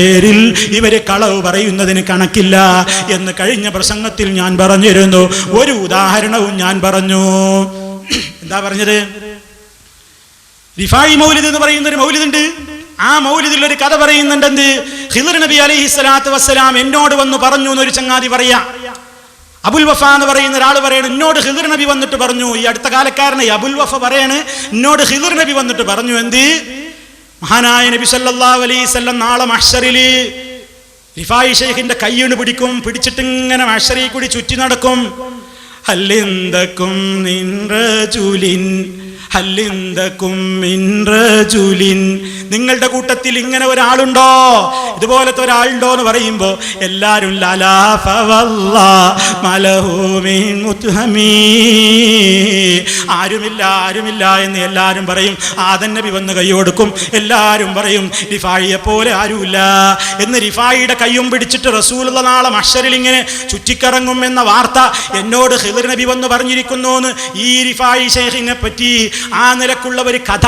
പേരിൽ ഇവർ കളവ് പറയുന്നതിന് കണക്കില്ല എന്ന് കഴിഞ്ഞ പ്രസംഗത്തിൽ ഞാൻ പറഞ്ഞിരുന്നു. ഒരു ഉദാഹരണവും ഞാൻ പറഞ്ഞു. എന്താ പറഞ്ഞത്? റിഫായി മൗലിദ് എന്ന് പറയുന്ന ഒരു മൗലിദുണ്ട്. ആ മൗലിദിൽ ഒരു കഥ പറയുന്നുണ്ട് എന്ത് ഹിദർ നബി അലൈഹി സ്വലാത്തു വസ്സലാം എന്നോട് വന്ന് പറഞ്ഞു എന്നൊരു ചങ്ങാതി പറയാ. അബുൽ വഫ എന്ന് പറയുന്ന ഒരാൾ പറയണ എന്നോട് ഹിദർ നബി വന്നിട്ട് പറഞ്ഞു. ഈ അടുത്ത കാലക്കാരനെ അബുൽ വഫ പറയാണ് എന്നോട് ഹിദർ നബി വന്നിട്ട് പറഞ്ഞു. എന്ത്? മഹാനായ നബി സല്ലല്ലാഹു അലൈഹി വസല്ലം നാളെ മഹ്ശറിൽ റിഫായി ഷെയ്ഖിന്റെ കൈയ്യണ് പിടിക്കും. പിടിച്ചിട്ട് ഇങ്ങനെ മഹ്ശറിൽ കൂടി ചുറ്റി നടക്കും. ഹല്ലിന്തക്കും നിൻറജുലിൻ ഹല്ലിന്തക്കും നിങ്ങളുടെ കൂട്ടത്തിൽ ഇങ്ങനെ ഒരാളുണ്ടോ? ഇതുപോലത്തെ ഒരാളുണ്ടോ എന്ന് പറയുമ്പോൾ മുത്ഹമീ. ആരുമില്ല ആരുമില്ല എന്ന് എല്ലാരും പറയും. ആദൻ നബി വന്ന് കൈ കൊടുക്കും. എല്ലാരും പറയും റിഫായിയെ പോലെ ആരുമില്ല. എന്ന് റിഫായിയുടെ കൈയും പിടിച്ചിട്ട് റസൂലുള്ള നാളെ മഷറിൽ ഇങ്ങനെ ചുറ്റിക്കറങ്ങും എന്ന വാർത്ത എന്നോട് ഹിദർ നബി വന്ന് പറഞ്ഞിരിക്കുന്നു എന്ന് ഈ റിഫായി ഷെയ്ഖിനെ പറ്റി ആ നിലക്കുള്ള ഒരു കഥ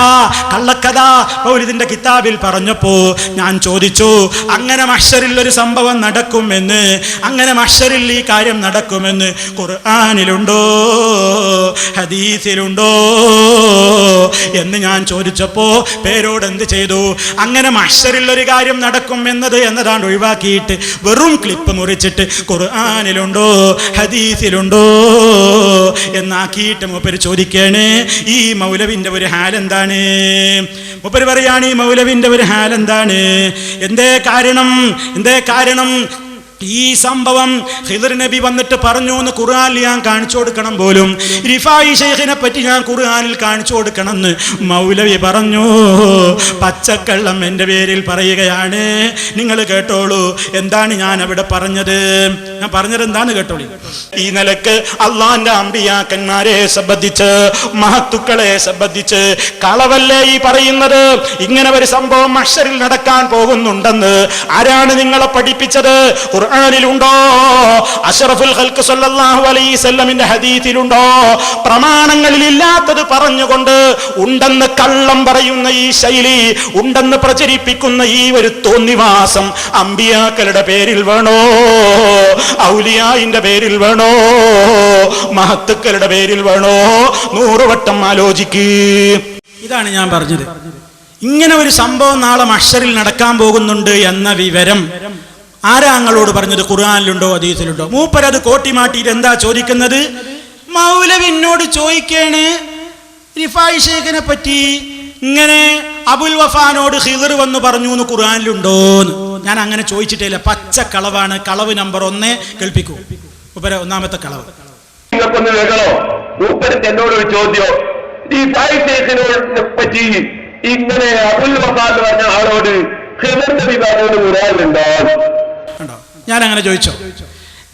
കള്ളക്കഥ. പൗരിതിന്റെ കിതാബിൽ പറഞ്ഞപ്പോ ഞാൻ ചോദിച്ചു അങ്ങനെ മഷറിൽ ഒരു സംഭവം നടക്കുമെന്ന് അങ്ങനെ മഷറിൽ ഈ കാര്യം നടക്കുമെന്ന് ഖുർആാനിലുണ്ടോ? ഹദീസിലുണ്ടോ? എന്ന് ഞാൻ ചോദിച്ചപ്പോ പേരോട് എന്ത് ചെയ്തു? അങ്ങനെ മഷറിൽ ഒരു കാര്യം നടക്കും എന്നത് എന്നതാണ് ഒഴിവാക്കിയിട്ട് വെറും ക്ലിപ്പ് മുറിച്ചിട്ട് ഖുർആാനിലുണ്ടോ ഹദീസിലുണ്ടോ? എന്നാക്കിയിട്ട് മൂപ്പര് ചോദിക്കണേ ഈ മൗലവിന്റെ ഒരു ഹാലെന്താണ് മുപ്പര് പറയാണ് ഈ മൗലവിന്റെ ഒരു ഹാലെന്താണ് എന്തേ കാരണം? എന്തേ കാരണം? ഈ സംഭവം ഹിദർ നബി വന്നിട്ട് പറഞ്ഞു എന്ന് ഖുർആനിൽ ഞാൻ കാണിച്ചു കൊടുക്കണം പോലും. റിഫായി ഷെയ്ഖിനെ പറ്റി ഞാൻ ഖുർആനിൽ കാണിച്ചു കൊടുക്കണം എന്ന് മൗലവി പറഞ്ഞു. പച്ചക്കള്ളം എന്റെ പേരിൽ പറയുകയാണ്. നിങ്ങൾ കേട്ടോളൂ. എന്താണ് ഞാൻ അവിടെ പറഞ്ഞത്? ഞാൻ പറഞ്ഞത് എന്താണ് കേട്ടോളൂ? ഈ നിലയ്ക്ക് അള്ളാന്റെ അമ്പിയാക്കന്മാരെ സംബന്ധിച്ച് മഹത്തുക്കളെ സംബന്ധിച്ച് കളവല്ലേ ഈ പറയുന്നത്? ഇങ്ങനെ ഒരു സംഭവം അക്ഷരിൽ നടക്കാൻ പോകുന്നുണ്ടെന്ന് ആരാണ് നിങ്ങളെ പഠിപ്പിച്ചത്? ഖുർആനിലുണ്ടോ? അഷറഫുൽ ഖൽക്ക് സല്ലല്ലാഹു അലൈഹി വസല്ലമിന്റെ ഹദീസിലുണ്ടോ പ്രമാണങ്ങളിൽ ഇല്ലാത്തത് പറഞ്ഞുകൊണ്ട് ഉണ്ടെന്ന് കള്ളം പറയുന്ന ഈ ശൈലി ഉണ്ടെന്ന് പ്രചരിപ്പിക്കുന്ന ഈ ഒരു തോന്നിവാസം അമ്പിയാക്കളുടെ പേരിൽ വേണോ? ഔലിയായിന്റെ പേരിൽ വേണോ? മഹത്തുക്കളുടെ പേരിൽ വേണോ? നൂറുവട്ടം ആലോചിക്ക്. ഇതാണ് ഞാൻ പറഞ്ഞത്. ഇങ്ങനെ ഒരു സംഭവം നാളെ മഷറിൽ നടക്കാൻ പോകുന്നുണ്ട് എന്ന വിവരം ആരാ അങ്ങളോട് പറഞ്ഞത്? ഖുർആാനിലുണ്ടോ അതീസിലുണ്ടോ മൂപ്പരത് കോട്ടി മാറ്റിയിട്ട് എന്താ ചോദിക്കുന്നത്? മൗലവിനോട് ചോദിക്കേണ് റിഫായി ഷേഖിനെ പറ്റി. ഇങ്ങനെ അബുൽ വഫാനോട് ഹിദർ വന്ന് പറഞ്ഞു എന്ന് ഖുർആാനിലുണ്ടോന്ന്. ഞാൻ അങ്ങനെ ചോദിച്ചിട്ടില്ല പച്ച കളവാണ്. കളവ് നമ്പർ ഒന്ന് കേൾപ്പിക്കൂ. ഉപര ഒന്നാമത്തെ കളവ്. നിങ്ങൾക്കൊന്ന് ഒരു ചോദ്യം. പറ്റി ഇങ്ങനെ അബുൽ വഫാൻ പറഞ്ഞ ആളോട് ഹിദറിന്റെ വിഭാഗം ഖുർആാനിലുണ്ടോ? ഞാൻ അങ്ങനെ ചോദിച്ചോ?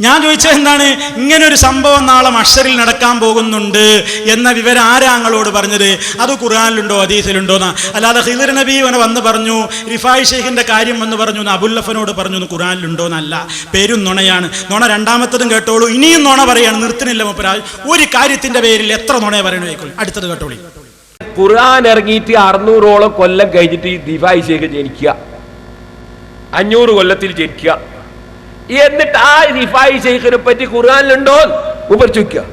ഞാൻ ചോദിച്ചത് എന്താണ്? ഇങ്ങനെ ഒരു സംഭവം നാളെ മഷറിൽ നടക്കാൻ പോകുന്നുണ്ട് എന്ന വിവരം ആരാങ്ങളോട് പറഞ്ഞത്? അത് ഖുർആാനിലുണ്ടോ അതീസിലുണ്ടോ എന്നാ? അല്ലാതെ ഹിദർ നബി ഇവനെ വന്ന് പറഞ്ഞു റിഫായ് ഷെയ്ഖിന്റെ കാര്യം വന്ന് പറഞ്ഞു എന്ന് അബുല്ലഫനോട് പറഞ്ഞു എന്ന് ഖുർആാനിലുണ്ടോ എന്നല്ല. പേരും നുണയാണ്. നുണ രണ്ടാമത്തതും കേട്ടോളൂ ഇനിയും നുണ പറയാണ് നിർത്തുന്നില്ല മുപ്പരാ. ഒരു കാര്യത്തിന്റെ പേരിൽ എത്ര നുണയെ പറയണേക്കും അടുത്തത് കേട്ടോളി. ഖുർആൻ ഇറങ്ങിയിട്ട് അറുന്നൂറോളം കൊല്ലം കഴിഞ്ഞിട്ട് ദിഫായ് ശേഖർ ജനിക്കുക. അഞ്ഞൂറ് കൊല്ലത്തിൽ ജനിക്കുക. എന്നിട്ട് ആ റിഫായി ഷെയ്ഖിനെ പറ്റി ഖുർആാനിലുണ്ടോ ഉപർ ചോദിക്കുക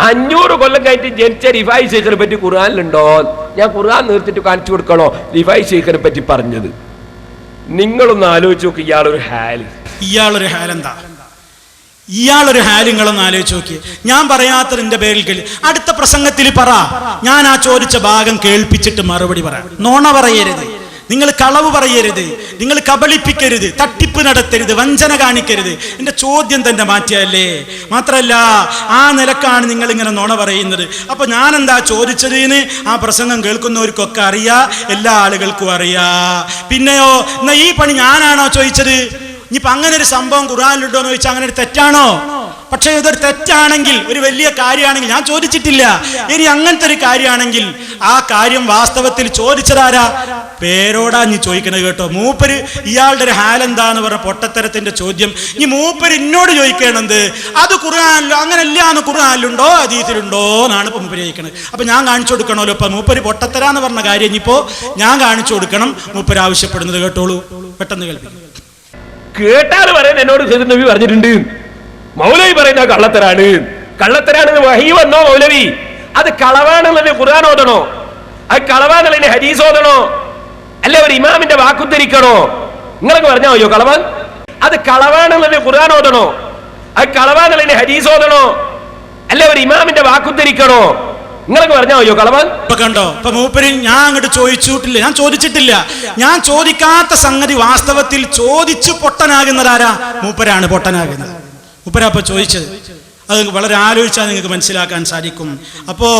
അഞ്ഞൂറ് കൊല്ലം കഴിഞ്ഞിട്ട് ജനിച്ച റിഫായി ഷെയ്ഖിനെ പറ്റി ഖുർആാനിലുണ്ടോ ഞാൻ ഖുർആൻ നിർത്തിട്ട് കാണിച്ചു കൊടുക്കണോ? റിഫായി ഷെയ്ഖിനെ പറ്റി പറഞ്ഞത്. നിങ്ങളൊന്ന് ആലോചിച്ച് നോക്ക് ഇയാളൊരു ഹാൽ. ഇയാളൊരു ഹാലെന്താ? ഇയാളൊരു ഹാലിങ്ങളൊന്ന് ആലോചിച്ച് നോക്കി. ഞാൻ പറയാത്തതിന്റെ പേരിൽ കേൾവി അടുത്ത പ്രസംഗത്തിൽ പറ. ഞാൻ ആ ചോദിച്ച ഭാഗം കേൾപ്പിച്ചിട്ട് മറുപടി പറ. നോണ പറയരുത്. നിങ്ങൾ കളവ് പറയരുത്. നിങ്ങൾ കബളിപ്പിക്കരുത്. തട്ടിപ്പ് നടത്തരുത്. വഞ്ചന കാണിക്കരുത്. എന്റെ ചോദ്യം തന്നെ മാറ്റിയല്ലേ? മാത്രമല്ല ആ നിലക്കാണ് നിങ്ങൾ ഇങ്ങനെ നോണ പറയുന്നത്. അപ്പോൾ ഞാൻ എന്താ ചോദിച്ചതിന് ആ പ്രസംഗം കേൾക്കുന്നവർക്കൊക്കെ അറിയാ എല്ലാ ആളുകൾക്കും അറിയാ. പിന്നെയോ എന്നാ ഈ പണി ഞാനാണോ ചോദിച്ചത്? ഇനിയിപ്പോ അങ്ങനെ ഒരു സംഭവം ഖുറാനിലുണ്ടോ എന്ന് ചോദിച്ചാൽ അങ്ങനെ ഒരു തെറ്റാണോ? പക്ഷേ ഇതൊരു തെറ്റാണെങ്കിൽ ഒരു വലിയ കാര്യമാണെങ്കിൽ ഞാൻ ചോദിച്ചിട്ടില്ല. ഇനി അങ്ങനത്തെ ഒരു കാര്യമാണെങ്കിൽ ആ കാര്യം വാസ്തവത്തിൽ ചോദിച്ചതാരാ? പേരോടാ നീ ചോദിക്കണത് കേട്ടോ. മൂപ്പര് ഇയാളുടെ ഒരു ഹാലെന്താന്ന് പറഞ്ഞ പൊട്ടത്തരത്തിന്റെ ചോദ്യം. ഈ മൂപ്പര് എന്നോട് ചോദിക്കണത് അത് ഖുർആാനിലോ അങ്ങനെ എന്ന് ഖുർആാനിലുണ്ടോ അതീതിലുണ്ടോ എന്നാണ് ഇപ്പൊ മൂപ്പര് ചോദിക്കണത്. അപ്പൊ ഞാൻ കാണിച്ചു കൊടുക്കണമല്ലോ. ഇപ്പൊ മൂപ്പര് പൊട്ടത്തരാന്ന് പറഞ്ഞ കാര്യം ഇനിയിപ്പോ ഞാൻ കാണിച്ചു കൊടുക്കണം. മൂപ്പര് ആവശ്യപ്പെടുന്നത് കേട്ടോളൂ. പെട്ടെന്ന് കേൾപ്പിക്കും. കേട്ടാൽ പറയാൻ എന്നോട് നബി പറഞ്ഞിട്ടുണ്ട്. മൗലവി പറയുന്ന കള്ളത്തരാണ്. കള്ളത്തരാണ് വഹി വന്നോ മൗലവി? അത് കളവാണെന്നുള്ള ഖുർആൻ ഓതണോ? അത് കളവാന്നുള്ളതിന് ഹദീസ് ഓതണോ? അല്ല ഒരു ഇമാമിന്റെ വാക്കുദ്ധരിക്കണോ നിങ്ങളൊക്കെ പറഞ്ഞാൽ അയ്യോ കളവാൻ? അത് കളവാണെന്നുള്ള ഖുർആൻ ഓതണോ? അത് കളവാന്നുള്ളതിന് ഹദീസ് ഓതണോ? അല്ല ഒരു ഇമാമിന്റെ വാക്കുദ്ധരിക്കണോ നിങ്ങളൊക്കെ പറഞ്ഞാൽ അയ്യോ കളവാൻ? ഇപ്പൊ കണ്ടോ? ഇപ്പൊ മൂപ്പര് ഞാൻ അങ്ങോട്ട് ചോദിച്ചിട്ടില്ല. ഞാൻ ചോദിച്ചിട്ടില്ല. ഞാൻ ചോദിക്കാത്ത സംഗതി വാസ്തവത്തിൽ ചോദിച്ചു പൊട്ടനാകുന്നതാരാ? മൂപ്പരാണ് പൊട്ടനാകുന്നത്. മൂപ്പരാ ഇപ്പൊ ചോദിച്ചത്. അത് വളരെ ആലോചിച്ചാൽ നിങ്ങൾക്ക് മനസ്സിലാക്കാൻ സാധിക്കും. അപ്പോ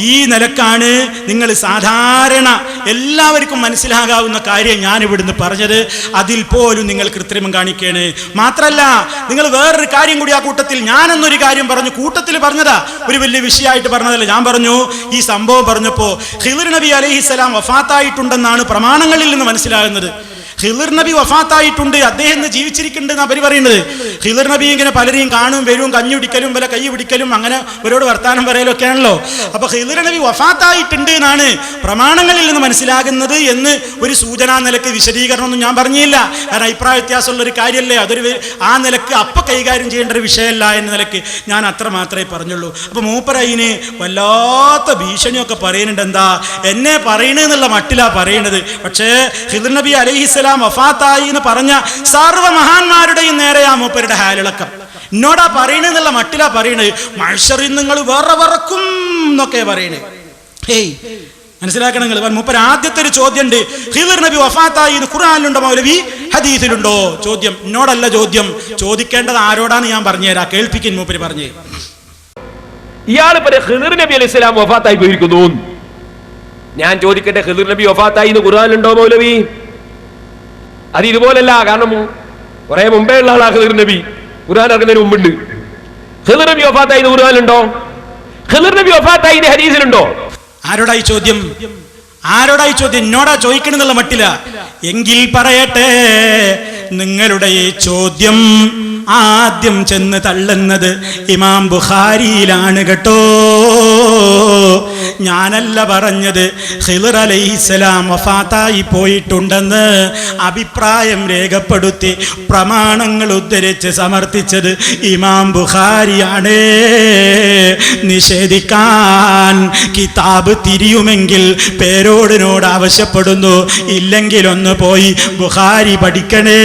ഈ നിലക്കാണ് നിങ്ങൾ സാധാരണ എല്ലാവർക്കും മനസ്സിലാകാവുന്ന കാര്യം ഞാൻ ഇവിടുന്ന് പറഞ്ഞത്. അതിൽ പോലും നിങ്ങൾ കൃത്രിമം കാണിക്കുകയാണ് മാത്രല്ല നിങ്ങൾ വേറൊരു കാര്യം കൂടി ആ കൂട്ടത്തിൽ ഞാനെന്നൊരു കാര്യം പറഞ്ഞു. കൂട്ടത്തിൽ പറഞ്ഞതാ. ഒരു വലിയ വിഷയമായിട്ട് പറഞ്ഞതല്ല. ഞാൻ പറഞ്ഞു ഈ സംഭവം പറഞ്ഞപ്പോ ഹിദർ നബി അലഹിസ്സലാം വഫാത്തായിട്ടുണ്ടെന്നാണ് പ്രമാണങ്ങളിൽ നിന്ന് മനസ്സിലാകുന്നത്. ഹിദർ നബി വഫാത്തായിട്ടുണ്ട്. അദ്ദേഹം ഇന്ന് ജീവിച്ചിരിക്കുന്നുണ്ട് അവർ പറയുന്നത്. ഹിദർ നബി ഇങ്ങനെ പലരെയും കാണും വരും കഞ്ഞി പിടിക്കലും വല്ല കൈ പിടിക്കലും അങ്ങനെ അവരോട് വർത്താനം പറയലൊക്കെ ആണല്ലോ. അപ്പൊ ഹിദർ നബി വഫാത്തായിട്ടുണ്ട് എന്നാണ് പ്രമാണങ്ങളിൽ നിന്ന് മനസ്സിലാകുന്നത് എന്ന് ഒരു സൂചനാ നിലയ്ക്ക് വിശദീകരണമൊന്നും ഞാൻ പറഞ്ഞില്ല. കാരണം അഭിപ്രായ വ്യത്യാസമുള്ള ഒരു കാര്യമല്ലേ? അതൊരു ആ നിലയ്ക്ക് അപ്പൊ കൈകാര്യം ചെയ്യേണ്ട ഒരു വിഷയമല്ല എന്ന നിലയ്ക്ക് ഞാൻ അത്ര മാത്രമേ പറഞ്ഞുള്ളൂ. അപ്പൊ മൂപ്പരയിന് വല്ലാത്ത ഭീഷണിയൊക്കെ പറയുന്നുണ്ട്. എന്താ? എന്നെ പറയണെന്നുള്ള മട്ടിലാ പറയണത്. പക്ഷേ ഹിദർ നബി അലൈഹിസ്സലാം വഫാത്തായി എന്ന് പറഞ്ഞ സർവ മഹാന്മാരുടെയും നേരെയാ മൂപ്പരുടെ ഹാലിളക്കം. എന്നോടാ പറയണെന്നുള്ള മട്ടിലാ പറയണത് മഴശറി നിങ്ങൾ വേറെ വറക്കും എന്നൊക്കെ പറയണേ. ഹേയ് മനസ്സിലാക്കണം നിങ്ങൾ. മൂപ്പർ ആദ്യത്തെ ഒരു ചോദ്യം ഉണ്ട് ഹിദർ നബി വഫാത്തായി ഖുർആാനിലുണ്ടോ മൗലവി? ഹദീസിലുണ്ടോ? ചോദ്യം. എന്നോടല്ല ചോദ്യം. ചോദിക്കേണ്ടത് ആരോടാണ് ഞാൻ പറഞ്ഞുതരാ. കേൾപ്പിക്കും മൂപ്പര് പറഞ്ഞു. ഇയാൾ നബി വഫാത്തായി പോയിരിക്കുന്നു. ഞാൻ ചോദിക്കട്ടെ ഖിദർ നബി വഫാത്തായി ഖുർആനിലുണ്ടോ മൗലവി? അത് ഇതുപോലല്ല കാരണം കുറെ മുമ്പേ ഉള്ള ആളാ ഹിദർ നബി. ഖുർആൻ ഇറങ്ങുന്നതിന് മുമ്പുണ്ട്. ഖിദർ നബി എന്ന് ഖുർആനിലുണ്ടോ? ഖിദർ നബി വഫാത്തായി എന്ന് ഹദീസിലുണ്ടോ? ആരോടായി ചോദ്യം? ആരോടായി ചോദ്യം? എന്നോടാ ചോദിക്കണെന്നുള്ള മട്ടില്ല എങ്കിൽ പറയട്ടെ നിങ്ങളുടെ ഈ ചോദ്യം ആദ്യം ചെന്ന് തള്ളുന്നത് ഇമാം ബുഖാരിയിലാണ് കേട്ടോ. ഞാനല്ല പറഞ്ഞത്. ഹിദർ അലൈഹിസ്സലാം വഫാത്തായി പോയിട്ടുണ്ടെന്ന് അഭിപ്രായം രേഖപ്പെടുത്തി പ്രമാണങ്ങൾ ഉദ്ധരിച്ച് സമർത്ഥിച്ചത് ഇമാം ബുഖാരിയാണ്. നിഷേധിക്കാൻ കിതാബ് തിരിയുമെങ്കിൽ പേരോടിനോട് ആവശ്യപ്പെടുന്നു. ഇല്ലെങ്കിൽ ഒന്ന് പോയി ബുഖാരി പഠിക്കണേ.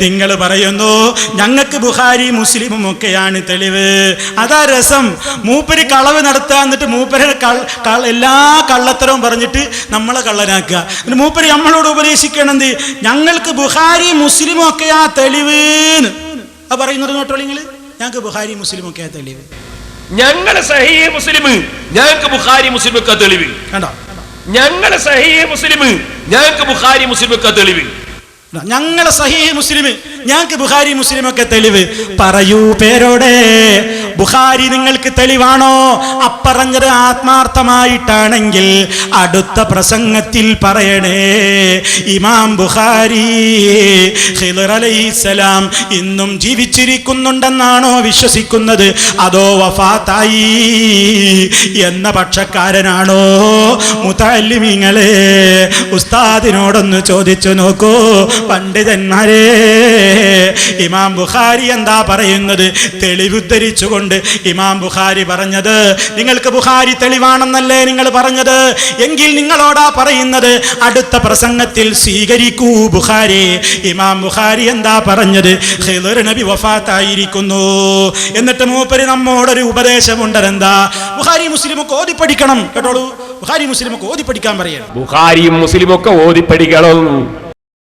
നിങ്ങൾ പറയുന്നു ഞങ്ങൾക്ക് ബുഖാരി മുസ്ലിമും ഒക്കെയാണ് തെളിവ്. അതാ രസം. മൂപ്പര് കളവ് നടത്തുക മൂപ്പര് മൂപ്പരെ എല്ലാ കള്ളത്തരവും പറഞ്ഞിട്ട് നമ്മളെ കള്ളനാക്കുക. എന്നിട്ട് മൂപ്പര് നമ്മളോട് ഉപദേശിക്കണത് ഞങ്ങൾക്ക് ബുഹാരി മുസ്ലിമും ഒക്കെ ആ തെളിവ് ആ പറയുന്നത് കേട്ടോ നിങ്ങൾ ഞങ്ങൾക്ക് മുസ്ലിം ഒക്കെ ആ തെളിവ്. ഞങ്ങളെ സഹീ മുസ്ലിം ഞങ്ങൾക്ക് ബുഹാരി മുസ്ലിം ഒക്കെ തെളിവ്. കണ്ടോ? ഞങ്ങളെ സഹീ മുസ്ലിം ഞങ്ങൾക്ക് ബുഹാരി മുസ്ലിം ഒക്കെ തെളിവ്. ഞങ്ങളെ സഹീഹ് മുസ്ലിം ഞങ്ങൾക്ക് ബുഹാരി മുസ്ലിം ഒക്കെ തെളിവ്. പറയൂ പേരോടെ ബുഖാരി നിങ്ങൾക്ക് തെളിവാണോ? അപ്പറഞ്ഞത് ആത്മാർത്ഥമായിട്ടാണെങ്കിൽ അടുത്ത പ്രസംഗത്തിൽ പറയണേ ഇമാം ബുഖാരി അലൈഹിസ്സലാം ഇന്നും ജീവിച്ചിരിക്കുന്നുണ്ടെന്നാണോ വിശ്വസിക്കുന്നത്? അതോ വഫാത്തായി എന്ന പക്ഷക്കാരനാണോ? മുത്തല്ലിമിങ്ങളെ ഉസ്താദിനോടൊന്ന് ചോദിച്ചു നോക്കൂ പണ്ഡിതന്മാരെ. ഇമാം ബുഖാരി എന്താ പറയുന്നത്? തെളിവുദ്ധരിച്ചുകൊണ്ട് ഇമാം ബുഖാരി പറഞ്ഞത് നിങ്ങൾക്ക് ബുഖാരി തെളിവാണെന്നല്ലേ നിങ്ങൾ പറഞ്ഞത്? എങ്കിൽ നിങ്ങളോടാ പറയുന്നത് അടുത്ത പ്രസംഗത്തിൽ സ്വീകരിക്കൂ ബുഖാരി. ഇമാം ബുഖാരി എന്താ പറഞ്ഞത്? നബി വഫാത്തായിരിക്കുന്നു. എന്നിട്ട് മൂപ്പര് നമ്മോടൊരു ഉപദേശമുണ്ട് എന്താ ബുഖാരി മുസ്ലിമൊക്കെ ഓതി പഠിക്കണം കേട്ടോളൂ. ബുഖാരി മുസ്ലിമൊക്കെ ഓതി പഠിക്കാൻ പറയണം. ബുഖാരിയും മുസ്ലിമൊക്കെ ഓതി പഠിക്കണം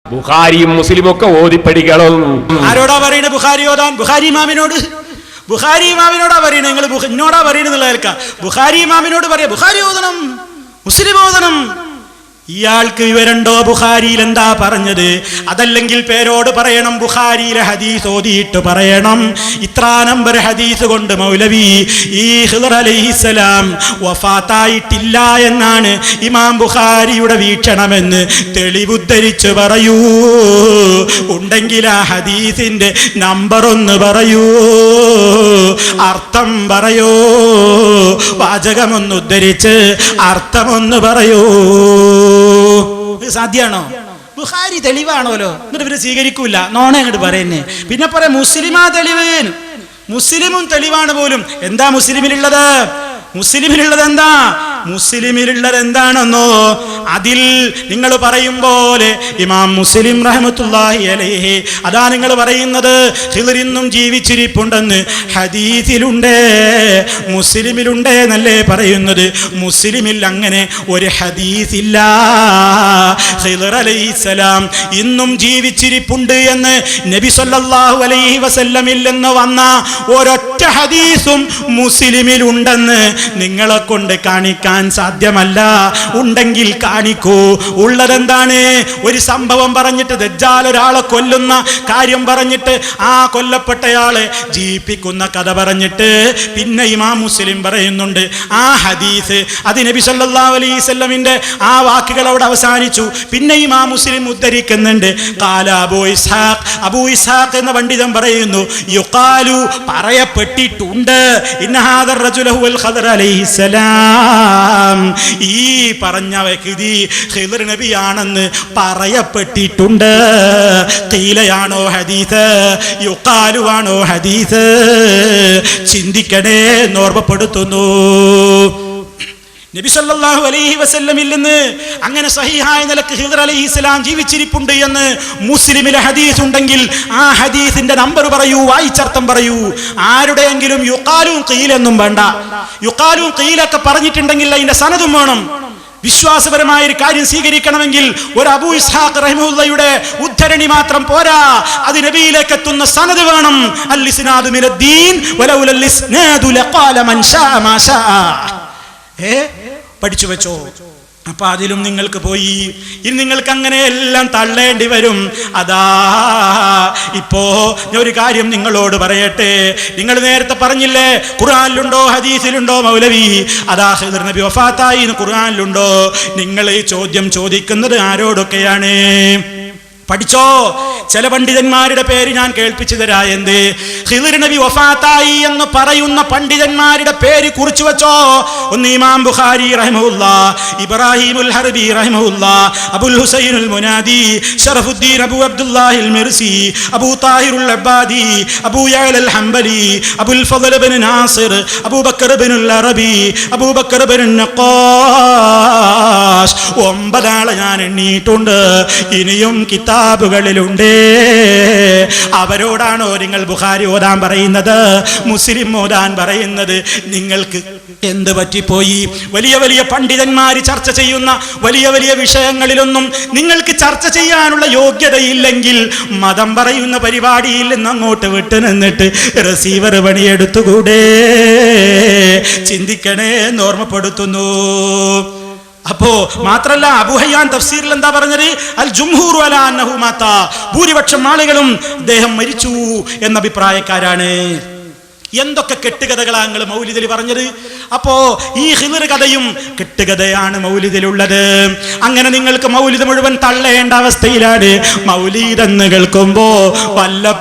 ബുഖാരിയും മുസ്ലിമൊക്കെ ഒക്കെ പഠിക്കണം ആരോടാ പറയുന്നത് ബുഖാരി ഓതാൻ? ബുഖാരി ഇമാമിനോട്. ബുഖാരി ഇമാമിനോടാ പറയുന്നത് നിങ്ങൾ എന്നോടാ പറയുന്നത് കേൾക്കാം. ബുഖാരി ഇമാമിനോട് പറയാ ബുഖാരി ഓതണം മുസ്ലിം ഓതണം ഇയാൾക്ക് വിവരണ്ടോ? ബുഖാരിയിൽ എന്താ പറഞ്ഞത്? അതല്ലെങ്കിൽ പേരോട് പറയണം ബുഖാരിയിലെ ഹദീസ് ഓതിയിട്ട് പറയണം. ഇത്ര നമ്പർ ഹദീസ് കൊണ്ട് മൗലവി ഈ ഹിദർ അലൈഹിസലാം വഫാത്തായിട്ടില്ല എന്നാണ് ഇമാം ബുഖാരിയുടെ വീക്ഷണമെന്ന് തെളിവുദ്ധരിച്ച് പറയൂ. ഉണ്ടെങ്കിൽ ആ ഹദീസിന്റെ നമ്പർ ഒന്ന് പറയൂ. അർത്ഥം പറയൂ. വാചകമൊന്നുദ്ധരിച്ച് അർത്ഥമൊന്ന് പറയൂ. ഇത് സാധ്യമാണോ ബുഹാരി തെളിവാണോലോ? എന്നിട്ട് ഇവർ സ്വീകരിക്കൂല. നോണ അങ്ങോട്ട് പറയുന്നേ. പിന്നെ പറയാം മുസ്ലിമാ തെളിവ് മുസ്ലിമും തെളിവാണ് പോലും. എന്താ മുസ്ലിമിലുള്ളത്? മുസ്ലിമിലുള്ളത് എന്താ? മുസ്ലിമിലുള്ളത് എന്താണെന്നോ അതിൽ നിങ്ങൾ പറയും പോലെ ഇമാം മുസ്ലിം റഹമത്തുല്ലാഹി അലൈഹി അതാ നിങ്ങൾ പറയുന്നത് ഹിദറിന്നും ജീവിച്ചിരിപ്പുണ്ടെന്ന് ഹദീസിലുണ്ട് മുസ്ലിമിലുണ്ട് എന്നല്ലേ പറയുന്നത്. മുസ്ലിമിൽ അങ്ങനെ ഒരു ഹദീസില്ല ഹിദർ അലൈസലാം ഇന്നും ജീവിച്ചിരിപ്പുണ്ട് എന്ന് നബി സല്ലല്ലാഹു അലൈഹി വസല്ലമില്ലെന്ന് വന്ന ഒരൊറ്റ ഹദീസും മുസ്ലിമിലുണ്ടെന്ന് നിങ്ങളെ കൊണ്ട് കാണിക്കാൻ സാധ്യമല്ല. ഉണ്ടെങ്കിൽ ഉള്ളതെന്താണ്? ഒരു സംഭവം പറഞ്ഞിട്ട് ദജ്ജാൽ ഒരാളെ കൊല്ലുന്ന കാര്യം പറഞ്ഞിട്ട് ആ കൊല്ലപ്പെട്ടയാളെ ജീവിപ്പിക്കുന്ന കഥ പറഞ്ഞിട്ട് പിന്നെ ഇമാം മുസ്ലിം പറയുന്നുണ്ട് ആ ഹദീസ് അത് നബി സല്ലല്ലാഹു അലൈഹി വസല്ലമിന്റെ ആ വാക്കുകൾ അവിടെ അവസാനിച്ചു. പിന്നെ ഇമാം മുസ്ലിം ഉദ്ധരിക്കുന്നുണ്ട് കാല അബൂ ഇസ്ഹാഖ് അബൂ ഇസ്ഹാഖ് എന്ന പണ്ഡിതൻ പറയുന്നു യുഖാലു പറയപ്പെട്ടിട്ടുണ്ട് ഇന്നഹാദർ റജുലഹുൽ ഖദർ അലൈഹിസ്സലാം ഈ പറഞ്ഞ വ്യക്തി ഖിദർ നബിയാണെന്ന് പറയപ്പെട്ടിട്ടുണ്ട്. തീലയാണോ ഹദീസ്? യുക്കാലുവാണോ ഹദീസ്? ചിന്തിക്കണേ എന്നോർമ്മപ്പെടുത്തുന്നു നബിസല്ലാഹു അലൈഹി വസല്ലമിൽ അങ്ങനെ സഹിഹായ നിലയ്ക്ക് ഹിദർ അലൈഹി ഇസ്ലാം ജീവിച്ചിരിപ്പുണ്ട് എന്ന് മുസ്ലിമിലെ ഹദീസ് ഉണ്ടെങ്കിൽ ആ ഹദീസിന്റെ നമ്പർ പറയൂ വായിച്ചർത്ഥം പറയൂ. ആരുടെയെങ്കിലും യുക്കാലും കീലെന്നും വേണ്ട. യുക്കാലും കീലൊക്കെ പറഞ്ഞിട്ടുണ്ടെങ്കിൽ അതിന്റെ സനതും വേണം. വിശ്വാസപരമായ ഒരു കാര്യം സ്വീകരിക്കണമെങ്കിൽ ഒരു അബൂ ഇസ്ഹാഖ് റഹിമുള്ളയുടെ ഉദ്ധരണി മാത്രം പോരാ. അത് നബിയിലേക്ക് എത്തുന്ന സനത് വേണം പഠിച്ചു വെച്ചോ. അപ്പൊ അതിലും നിങ്ങൾക്ക് പോയി. ഇനി നിങ്ങൾക്ക് അങ്ങനെ എല്ലാം തള്ളേണ്ടി വരും. അതാ ഇപ്പോ ഒരു കാര്യം നിങ്ങളോട് പറയട്ടെ. നിങ്ങൾ നേരത്തെ പറഞ്ഞില്ലേ ഖുർആാനിലുണ്ടോ ഹദീസിലുണ്ടോ മൗലവി? അതാ നബി വഫാത്തായി ഖുർആനിലുണ്ടോ? നിങ്ങൾ ഈ ചോദ്യം ചോദിക്കുന്നത് ആരോടൊക്കെയാണ്? പഠിച്ചോ? ചില പണ്ഡിതന്മാരുടെ പേര് ഞാൻ കേൾപ്പിച്ചു തരാ എന്ത് നബി വഫാത്തായി എന്ന് പറയുന്ന പണ്ഡിതന്മാരുടെ പേര് കുറിച്ചു വെച്ചോ? ഒന്ന് ഇമാം ബുഖാരി റഹ്മുല്ല ഇബ്രാഹിമുൽ ഹർബി റഹ്മുല്ല അബുൽ ഹുസൈനുൽ മുനാദി ഷറഫുദ്ദീൻ അബു അബ്ദുല്ലാഹിൽ മിർസി അബൂ താഹിറുൽ അബ്ബാദി അബു യഅൽ അൽ ഹംബലി അബുൽ ഫضل ബിൻ നാസിർ അബൂബക്കർ ബിൻ അറബി അബൂബക്കർ ബിൻ നഖാഷ് ഒമ്പതാളെ ഞാൻ എണ്ണിയിട്ടുണ്ട് ഇനിയും കിതാബുകളിലുണ്ട്. അവരോടാണോ നിങ്ങൾ ബുഖാരി ഓതാൻ പറയുന്നത്? മുസ്ലിം ഓതാൻ പറയുന്നത്? നിങ്ങൾക്ക് എന്ത് പറ്റിപ്പോയി? വലിയ വലിയ പണ്ഡിതന്മാർ ചർച്ച ചെയ്യുന്ന വലിയ വലിയ വിഷയങ്ങളിലൊന്നും നിങ്ങൾക്ക് ചർച്ച ചെയ്യാനുള്ള യോഗ്യതയില്ലെങ്കിൽ മതം പറയുന്ന പരിപാടിയിൽ നിന്ന് അങ്ങോട്ട് വിട്ടു നിന്നിട്ട് റിസീവർ പണിയെടുത്തുകൂടെ? ചിന്തിക്കണേ എന്ന് ഓർമ്മപ്പെടുത്തുന്നു. അപ്പോ മാത്രല്ല അബുഹയ്യാൻ തഫ്സീറിൽ എന്താ പറഞ്ഞത്? അൽ ജുംഹൂർ അല അന്നഹു മാത്ത. ഭൂരിപക്ഷം ആളുകളും അദ്ദേഹം മരിച്ചു എന്ന അഭിപ്രായക്കാരാണ്. എന്തൊക്കെ കെട്ടുകഥകളാണ് നിങ്ങൾ മൗലിദിൽ പറഞ്ഞത്? അപ്പോ ഈ ഹിദർ കഥയും കെട്ടുകഥയാണ് മൗലിദിലുള്ളത്. അങ്ങനെ നിങ്ങൾക്ക് മൗലിദ് മുഴുവൻ തള്ളേണ്ട അവസ്ഥയിലാണ് മൗലീദെന്ന് കേൾക്കുമ്പോ വല്ല